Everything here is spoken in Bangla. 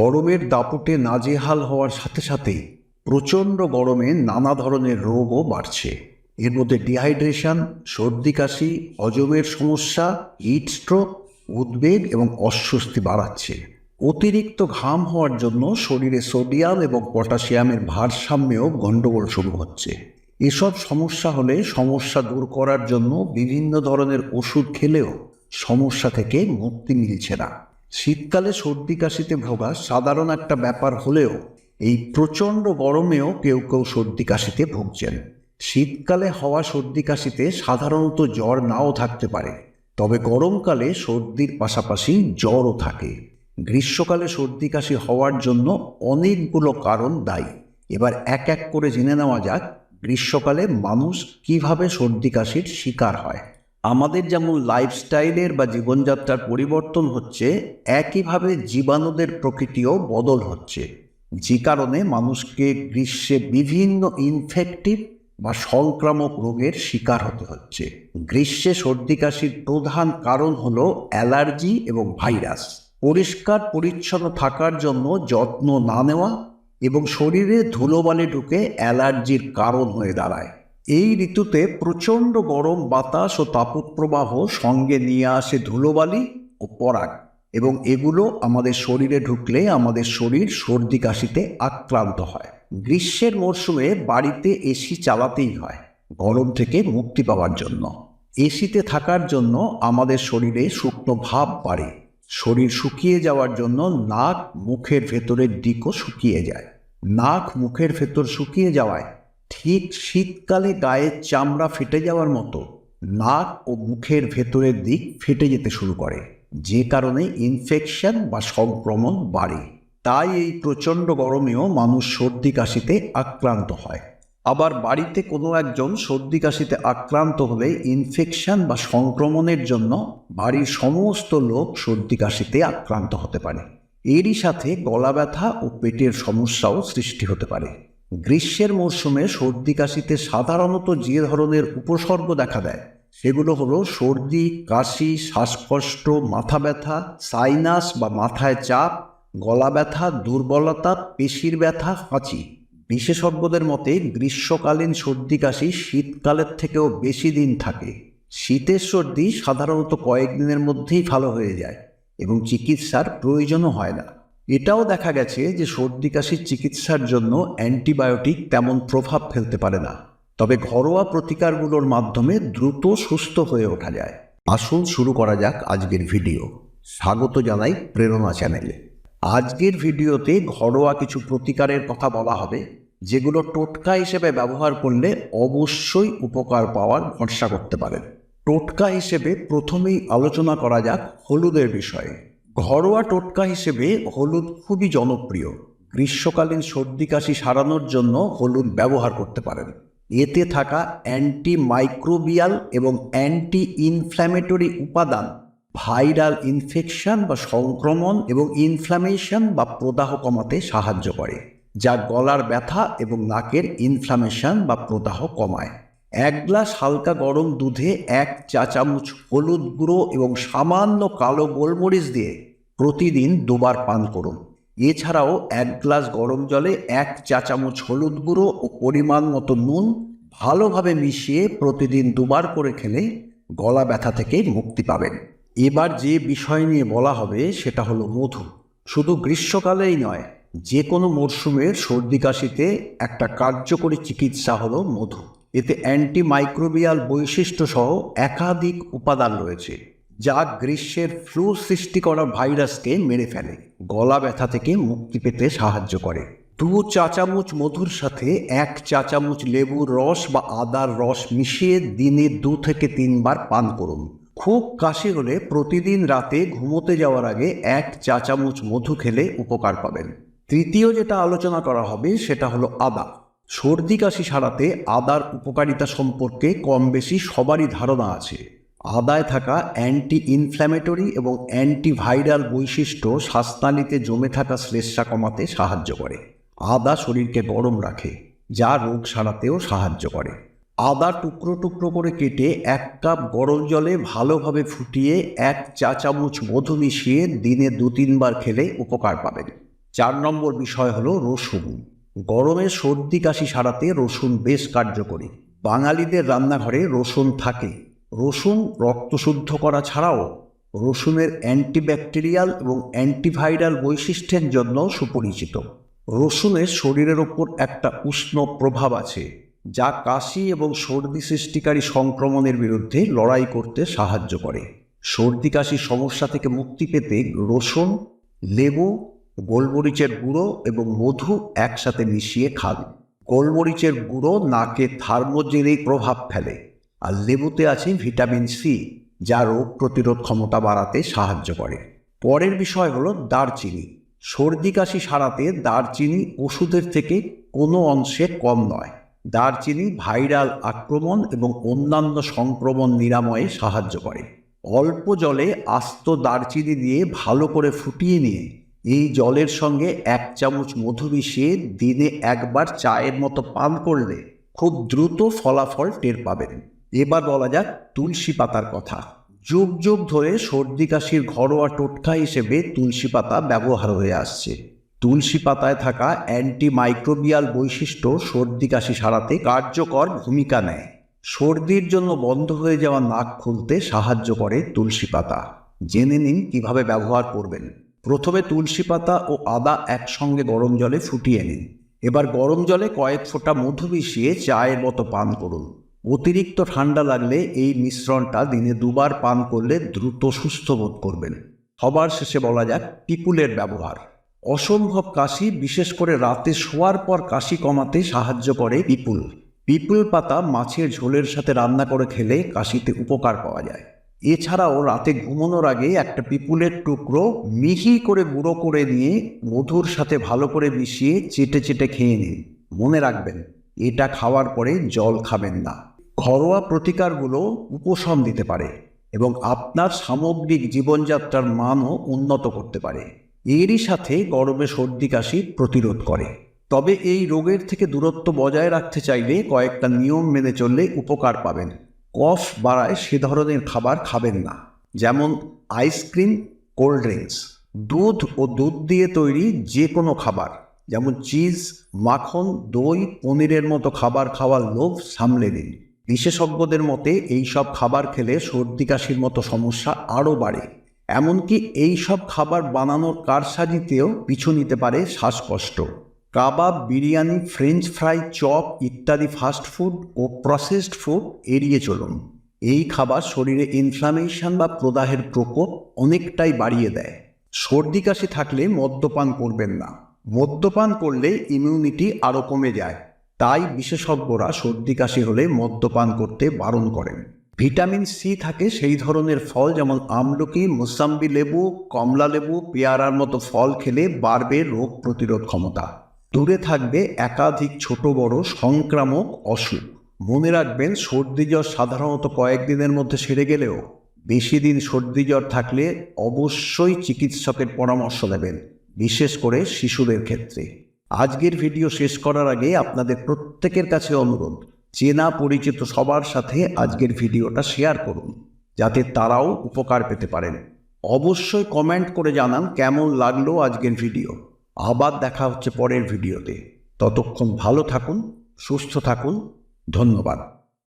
গরমের দাপটে নাজেহাল হওয়ার সাথে সাথেই প্রচণ্ড গরমে নানা ধরনের রোগও বাড়ছে। এর মধ্যে ডিহাইড্রেশন সর্দি কাশি, হজমের সমস্যা হিট স্ট্রোক উদ্বেগ এবং অস্বস্তি বাড়াচ্ছে। অতিরিক্ত ঘাম হওয়ার জন্য শরীরে সোডিয়াম এবং পটাশিয়ামের ভারসাম্যেও গণ্ডগোল শুরু হচ্ছে। এসব সমস্যা হলে সমস্যা দূর করার জন্য বিভিন্ন ধরনের ওষুধ খেলেও সমস্যা থেকে মুক্তি মিলছে না। শীতকালে সর্দি কাশিতে ভোগা সাধারণ একটা ব্যাপার হলেও এই প্রচণ্ড গরমেও কেউ কেউ সর্দি কাশিতে ভুগছেন। শীতকালে হওয়া সর্দি কাশিতে সাধারণত জ্বর নাও থাকতে পারে, তবে গরমকালে সর্দির পাশাপাশি জ্বরও থাকে। গ্রীষ্মকালে সর্দি কাশি হওয়ার জন্য অনেকগুলো কারণ দায়ী। এবার এক এক করে জেনে নেওয়া যাক, গ্রীষ্মকালে মানুষ কীভাবে সর্দি কাশির শিকার হয়। আমাদের যেমন লাইফস্টাইলের বা জীবনযাত্রার পরিবর্তন হচ্ছে, একইভাবে জীবাণুদের প্রকৃতিও বদল হচ্ছে। যে কারণে মানুষকে গ্রীষ্মে বিভিন্ন ইনফেক্টিভ বা সংক্রামক রোগের শিকার হতে হচ্ছে। গ্রীষ্মে সর্দি কাশির প্রধান কারণ হল অ্যালার্জি এবং ভাইরাস। পরিষ্কার পরিচ্ছন্ন থাকার জন্য যত্ন না নেওয়া এবং শরীরে ধুলোবালি ঢুকে অ্যালার্জির কারণ হয়ে দাঁড়ায়। এই ঋতুতে প্রচণ্ড গরম, বাতাস ও তাপপ্রবাহ সঙ্গে নিয়ে আসে ধুলোবালি ও পরাগ। এবং এগুলো আমাদের শরীরে ঢুকলে আমাদের শরীর সর্দি কাশিতে আক্রান্ত হয়। গ্রীষ্মের মরশুমে বাড়িতে এসি চালাতেই হয়, গরম থেকে মুক্তি পাওয়ার জন্য। এসিতে থাকার জন্য আমাদের শরীরে শুকনো ভাব বাড়ে। শরীর শুকিয়ে যাওয়ার জন্য নাক, মুখের ভেতরের দিকও শুকিয়ে যায়। নাক, মুখের ভেতর শুকিয়ে যাওয়ায় ঠিক শীতকালে গায়ের চামড়া ফেটে যাওয়ার মতো নাক ও মুখের ভেতরের দিক ফেটে যেতে শুরু করে, যে কারণে ইনফেকশন বা সংক্রমণ বাড়ে। তাই এই প্রচণ্ড গরমেও মানুষ সর্দি কাশিতে আক্রান্ত হয়। আবার বাড়িতে কোনো একজন সর্দি কাশিতে আক্রান্ত হলে ইনফেকশন বা সংক্রমণের জন্য বাড়ির সমস্ত লোক সর্দি কাশিতে আক্রান্ত হতে পারে। এরই সাথে গলা ব্যথা ও পেটের সমস্যাও সৃষ্টি হতে পারে। গ্রীষ্মের মরশুমে সর্দি কাশিতে সাধারণত যে ধরনের উপসর্গ দেখা দেয়, সেগুলো হলো সর্দি, কাশি, শ্বাসকষ্ট, মাথা ব্যথা, সাইনাস বা মাথায় চাপ, গলা ব্যথা, দুর্বলতা, পেশির ব্যথা হাঁচি বিশেষজ্ঞদের মতে গ্রীষ্মকালীন সর্দি কাশি শীতকালের থেকেও বেশি দিন থাকে। শীতের সর্দি সাধারণত কয়েকদিনের মধ্যেই ভালো হয়ে যায় এবং চিকিৎসার প্রয়োজনও হয় না। এটাও দেখা গেছে যে সর্দি কাশির চিকিৎসার জন্য অ্যান্টিবায়োটিক তেমন প্রভাব ফেলতে পারে না। তবে ঘরোয়া প্রতিকারগুলোর মাধ্যমে দ্রুত সুস্থ হয়ে ওঠা যায়। আসুন শুরু করা যাক আজকের ভিডিও। স্বাগত জানাই প্রেরণা চ্যানেলে। আজকের ভিডিওতে ঘরোয়া কিছু প্রতিকারের কথা বলা হবে, যেগুলো টোটকা হিসেবে ব্যবহার করলে অবশ্যই উপকার পাওয়ার ভরসা করতে পারেন। টোটকা হিসেবে প্রথমেই আলোচনা করা যাক হলুদের বিষয়ে। ঘরোয়া টোটকা হিসেবে হলুদ খুবই জনপ্রিয়। গ্রীষ্মকালীন সর্দি কাশি সারানোর জন্য হলুদ ব্যবহার করতে পারেন। এতে থাকা অ্যান্টি মাইক্রোবিয়াল এবং অ্যান্টি ইনফ্ল্যামেটরি উপাদান ভাইরাল ইনফেকশন বা সংক্রমণ এবং ইনফ্ল্যামেশন বা প্রদাহ কমাতে সাহায্য করে, যা গলার ব্যথা এবং নাকের ইনফ্ল্যামেশন বা প্রদাহ কমায়। এক গ্লাস হালকা গরম দুধে এক চা চামচ হলুদ গুঁড়ো এবং সামান্য কালো গোলমরিচ দিয়ে প্রতিদিন দুবার পান করুন। এছাড়াও এক গ্লাস গরম জলে এক চা চামচ হলুদ গুঁড়ো ও পরিমাণ মতো নুন ভালোভাবে মিশিয়ে প্রতিদিন দুবার করে খেলে গলা ব্যথা থেকে মুক্তি পাবেন। এবার যে বিষয় নিয়ে বলা হবে সেটা হলো মধু। শুধু গ্রীষ্মকালেই নয়, যে কোনো মরশুমের সর্দি কাশিতে একটা কার্যকরী চিকিৎসা হলো মধু। এতে অ্যান্টি মাইক্রোবিয়াল বৈশিষ্ট্য সহ একাধিক উপাদান রয়েছে, যা গ্রীষ্মের ফ্লু সৃষ্টি করা ভাইরাসকে মেরে ফেলে, গলা ব্যথা থেকে মুক্তি পেতে সাহায্য করে। দু চা চামচ মধুর সাথে এক চা চামচ লেবুর রস বা আদার রস মিশিয়ে দিনে দু থেকে তিনবার পান করুন। খুব কাশি হলে প্রতিদিন রাতে ঘুমোতে যাওয়ার আগে এক চা চামচ মধু খেলে উপকার পাবেন। তৃতীয় যেটা আলোচনা করা হবে সেটা হলো আদা। সর্দি কাশি সারাতে আদার উপকারিতা সম্পর্কে কম বেশি সবারই ধারণা আছে। আদায় থাকা অ্যান্টি ইনফ্ল্যামেটরি এবং অ্যান্টিভাইরাল বৈশিষ্ট্য শ্বাসনালীতে জমে থাকা শ্লেষ্মা কমাতে সাহায্য করে। আদা শরীরকে গরম রাখে, যা রোগ সারাতেও সাহায্য করে। আদা টুকরো টুকরো করে কেটে এক কাপ গরম জলে ভালোভাবে ফুটিয়ে এক চা চামচ মধু মিশিয়ে দিনে দু তিনবার খেলে উপকার পাবেন। চার নম্বর বিষয় হলো রসুন। গরমে সর্দি কাশি সারাতে রসুন বেশ কার্যকরী। বাঙালিদের রান্নাঘরে রসুন থাকে। রসুন রক্ত শুদ্ধ করা ছাড়াও রসুনের অ্যান্টিব্যাকটেরিয়াল এবং অ্যান্টিভাইরাল বৈশিষ্ট্যের জন্য সুপরিচিত। রসুনের শরীরের ওপর একটা উষ্ণ প্রভাব আছে, যা কাশি এবং সর্দি সৃষ্টিকারী সংক্রমণের বিরুদ্ধে লড়াই করতে সাহায্য করে। সর্দি কাশির সমস্যা থেকে মুক্তি পেতে রসুন, লেবু গোলমরিচের গুঁড়ো এবং মধু একসাথে মিশিয়ে খান। গোলমরিচের গুঁড়ো নাকে থার্মোজেনিক প্রভাব ফেলে আর লেবুতে আছে ভিটামিন সি, যা রোগ প্রতিরোধ ক্ষমতা বাড়াতে সাহায্য করে। পরের বিষয় হলো দারচিনি। সর্দি কাশি সারাতে দারচিনি ওষুধের থেকে কোনো অংশে কম নয়। দারচিনি ভাইরাল আক্রমণ এবং অন্যান্য সংক্রমণ নিরাময়ে সাহায্য করে। অল্প জলে আস্ত দারচিনি দিয়ে ভালো করে ফুটিয়ে নিয়ে এই জলের সঙ্গে এক চামচ মধু মিশিয়ে দিনে একবার চায়ের মতো পান করলে খুব দ্রুত ফলাফল টের পাবেন। এবার বলা যাক তুলসী পাতার কথা। যুগ যুগ ধরে সর্দি, কাশির ঘরোয়া টোটকা হিসেবে তুলসী পাতা ব্যবহার হয়ে আসছে। তুলসী পাতায় থাকা অ্যান্টি মাইক্রোবিয়াল বৈশিষ্ট্য সর্দি, কাশি সারাতে কার্যকর ভূমিকা নেয়। সর্দির জন্য বন্ধ হয়ে যাওয়া নাক খুলতে সাহায্য করে তুলসী পাতা। জেনে নিন কীভাবে ব্যবহার করবেন। প্রথমে তুলসী পাতা ও আদা একসঙ্গে গরম জলে ফুটিয়ে নিন। এবার গরম জলে কয়েক ফোঁটা মধু মিশিয়ে চায়ের মতো পান করুন। অতিরিক্ত ঠান্ডা লাগলে এই মিশ্রণটা দিনে দুবার পান করলে দ্রুত সুস্থ বোধ করবেন। সবার শেষে বলা যাক পিপুলের ব্যবহার। অসম্ভব কাশি, বিশেষ করে রাতে শোয়ার পর কাশি কমাতে সাহায্য করে পিপুল। পিপুল পাতা মাছের ঝোলের সাথে রান্না করে খেলে কাশিতে উপকার পাওয়া যায়। এছাড়াও রাতে ঘুমানোর আগে একটা পিপুলের টুকরো মিহি করে গুঁড়ো করে নিয়ে মধুর সাথে ভালো করে মিশিয়ে চেটে চেটে খেয়ে নিন। মনে রাখবেন, এটা খাওয়ার পরে জল খাবেন না। ঘরোয়া প্রতিকারগুলো উপশম দিতে পারে এবং আপনার সামগ্রিক জীবনযাত্রার মানও উন্নত করতে পারে। এরই সাথে গরমে সর্দি কাশি প্রতিরোধ করে। তবে এই রোগের থেকে দূরত্ব বজায় রাখতে চাইলে কয়েকটা নিয়ম মেনে চললে উপকার পাবেন। কফ বাড়ায় সে ধরনের খাবার খাবেন না। যেমন আইসক্রিম কোল্ড ড্রিঙ্কস দুধ ও দুধ দিয়ে তৈরি যে কোনো খাবার। যেমন চিজ মাখন, দই, পনিরের মতো খাবার খাওয়ার লোভ সামলে দিন বিশেষজ্ঞদের মতে এই সব খাবার খেলে সর্দি কাশির মতো সমস্যা আরও বাড়ে। এমনকি এই সব খাবার বানানোর কারসাজিতেও পিছু নিতে পারে শ্বাসকষ্ট। Kebab, biryani, French fry, chop ইত্যাদি ফাস্ট ফুড ও প্রসেসড ফুড এড়িয়ে চলুন। এই খাবার শরীরে ইনফ্লামেশন বা প্রদাহের প্রকোপ অনেকটাই বাড়িয়ে দেয়। সর্দি কাশি থাকলে মদ্যপান করবেন না। মদ্যপান করলে ইমিউনিটি আরও কমে যায়। তাই বিশেষজ্ঞরা সর্দি কাশি হলে মদ্যপান করতে বারণ করেন। ভিটামিন সি থাকে সেই ধরনের ফল যেমন আমলকি, মোসাম্বি লেবু, কমলা লেবু, পেয়ারার মতো ফল খেলে বাড়বে রোগ প্রতিরোধ ক্ষমতা। দূরে থাকবে একাধিক ছোট বড় সংক্রামক অসুখ। মনে রাখবেন, সর্দি জ্বর সাধারণত কয়েকদিনের মধ্যে সেরে গেলেও বেশি দিন সর্দি জ্বর থাকলে অবশ্যই চিকিৎসকের পরামর্শ নেবেন বিশেষ করে শিশুদের ক্ষেত্রে। আজকের ভিডিও শেষ করার আগে আপনাদের প্রত্যেকের কাছে অনুরোধ, চেনা পরিচিত সবার সাথে আজকের ভিডিওটা শেয়ার করুন, যাতে তারাও উপকার পেতে পারেন। অবশ্যই কমেন্ট করে জানান কেমন লাগল আজকের ভিডিও। আবার দেখা হচ্ছে পরের ভিডিওতে। ততক্ষণ ভালো থাকুন সুস্থ থাকুন ধন্যবাদ।